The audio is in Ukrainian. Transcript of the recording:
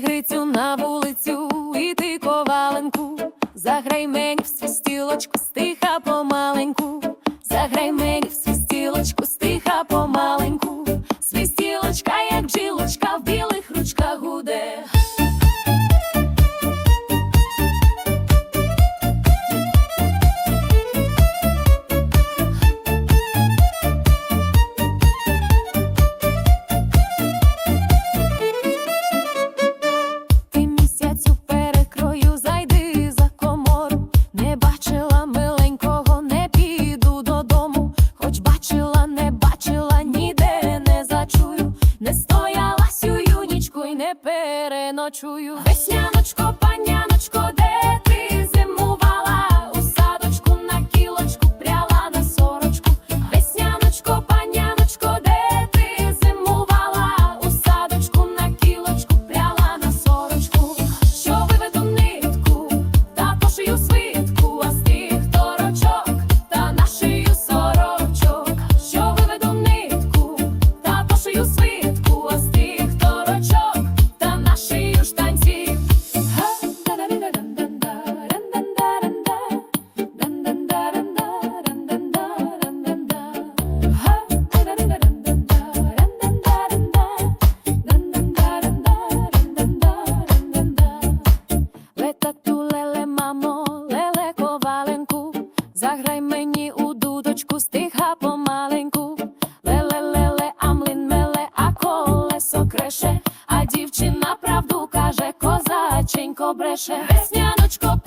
Грицю на вулицю, і ти коваленку, заграй мені в свістілочку стиха переночую. Весняночко, паняночко, де. Веснянко бреше, весняночко